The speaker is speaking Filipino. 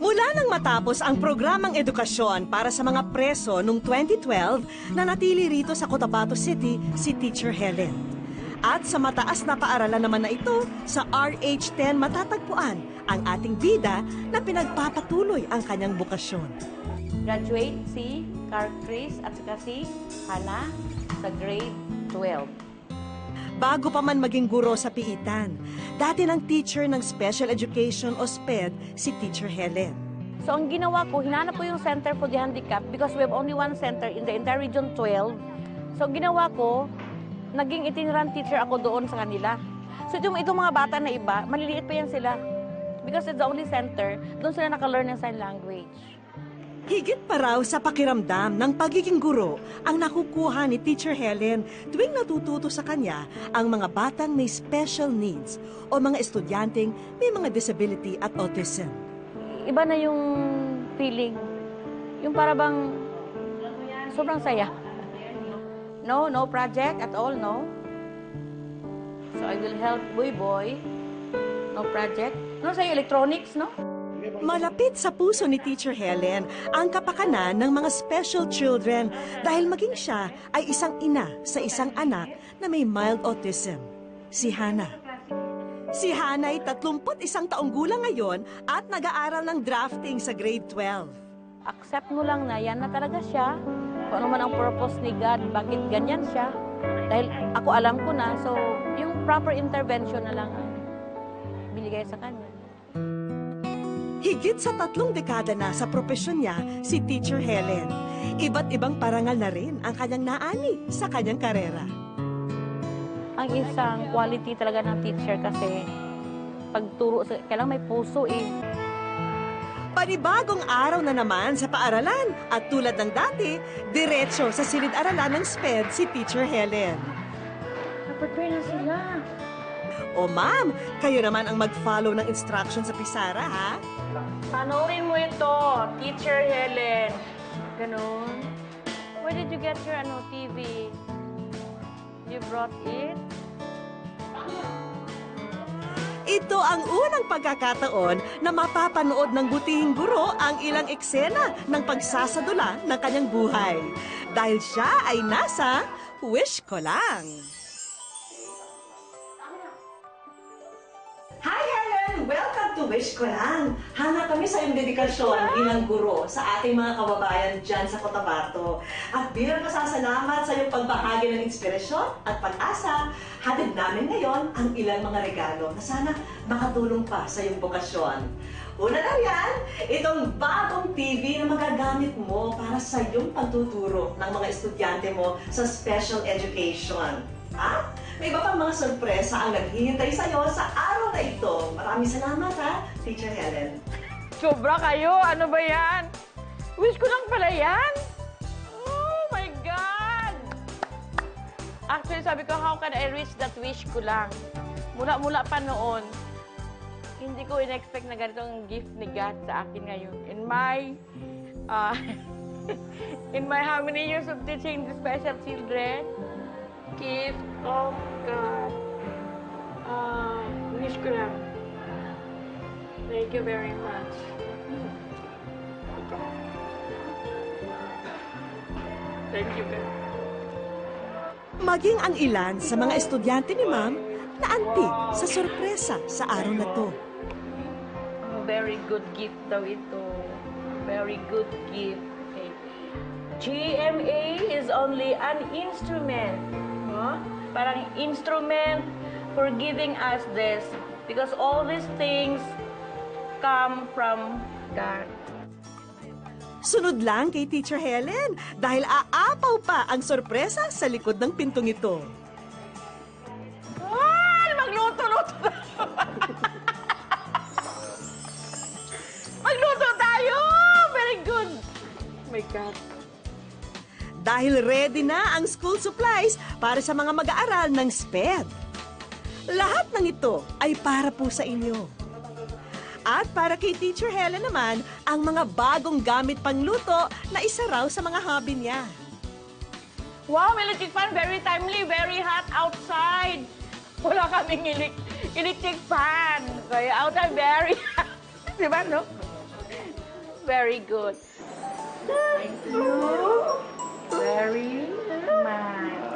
Mula nang matapos ang programang edukasyon para sa mga preso noong 2012, nanatili rito sa Cotabato City si Teacher Helen. At sa mataas na paaralan naman na ito, sa RH10 matatagpuan ang ating bida na pinagpapatuloy ang kanyang bukasyon. Graduate si Car Chris at saka si Hana sa grade 12. Bago pa man maging guro sa piitan, dati ng teacher ng special education o SPED si Teacher Helen. So ang ginawa ko, hinanap ko yung Center for the Handicapped because we have only one center in the entire region 12. So ginawa ko, naging itinerant teacher ako doon sa kanila. So itong, itong mga bata na iba, maliliit pa yan sila. Because it's the only center, doon sila nakalearn ng sign language. Higit pa raw sa pakiramdam ng pagiging guro ang nakukuha ni Teacher Helen tuwing natututo sa kanya ang mga batang may special needs o mga estudyanteng may mga disability at autism. Iba na yung feeling. Yung para bang sobrang saya. No, no project at all, no. So I will help Boy Boy. No project. No, sa'yo electronics, no? Malapit sa puso ni Teacher Helen ang kapakanan ng mga special children dahil maging siya ay isang ina sa isang anak na may mild autism, si Hannah. Si Hannah ay 31 taong gulang ngayon at nag-aaral ng drafting sa grade 12. Accept mo lang na yan na talaga siya. Kung ano man ang purpose ni God, bakit ganyan siya. Dahil ako alam ko na, so yung proper intervention na lang ang binigay sa kanya. Higit sa tatlong dekada na sa propesyon niya, si Teacher Helen. Iba't ibang parangal na rin ang kanyang naani sa kanyang karera. Ang isang quality talaga ng teacher kasi pagturo, kailangan may puso eh. Panibagong araw na naman sa paaralan at tulad ng dati, diretso sa silid-aralan ng SPED si Teacher Helen. Nag-prepare na sila. O ma'am, kayo naman ang mag-follow ng instruction sa Pisara, ha? Panoorin mo ito, Teacher Helen. Ganon. Where did you get your ano, TV? You brought it? Ito ang unang pagkakataon na mapapanood ng butihing guro ang ilang eksena ng pagsasadula ng kanyang buhay. Dahil siya ay nasa Wish Ko Lang. Wish Ko Lang. Hanga kami sa iyong dedikasyon bilang guro sa ating mga kababayan dyan sa Cotabato. At bilang pasasalamat sa iyong pagbahagi ng inspirasyon at pag-asa, hatid namin ngayon ang ilang mga regalo na sana makatulong pa sa iyong bukasyon. Una na yan, itong bagong TV na magagamit mo para sa iyong pagtuturo ng mga estudyante mo sa special education. Ha? May iba pang mga sorpresa ang naghihintay sa iyo sa araw na ito. Maraming salamat ha, Teacher Helen. Sobra kayo! Ano ba yan? Wish ko lang pala yan! Oh my God! Actually, sabi ko, how can I reach that wish ko lang? Mula-mula pa noon, hindi ko in-expect na ganitong gift ni God sa akin ngayon. In my, uh, in my how many years of teaching the special children, gift of God. Uh, wish ko lang. Thank you very much. Thank you, God. Maging ang ilan sa mga estudyante ni Ma'am na antig sa sorpresa sa araw na to. Very good gift daw ito. Very good gift. Okay. GMA is only an instrument. No? Parang instrument for giving us this. Because all these things come from God. Sunod lang kay Teacher Helen dahil aapaw pa ang sorpresa sa likod ng pintong ito. Ah! Magluto-luto. Magluto tayo! Very good. Oh my God. Dahil ready na ang school supplies para sa mga mag-aaral ng SPED. Lahat ng ito ay para po sa inyo. At para kay Teacher Helen naman, ang mga bagong gamit pangluto na isa raw sa mga hobby niya. Wow, electric fan, very timely, very hot outside. Wala kaming elec- electric fan. Kaya outside, very hot. Di ba, no? very good. Thank you. very nice.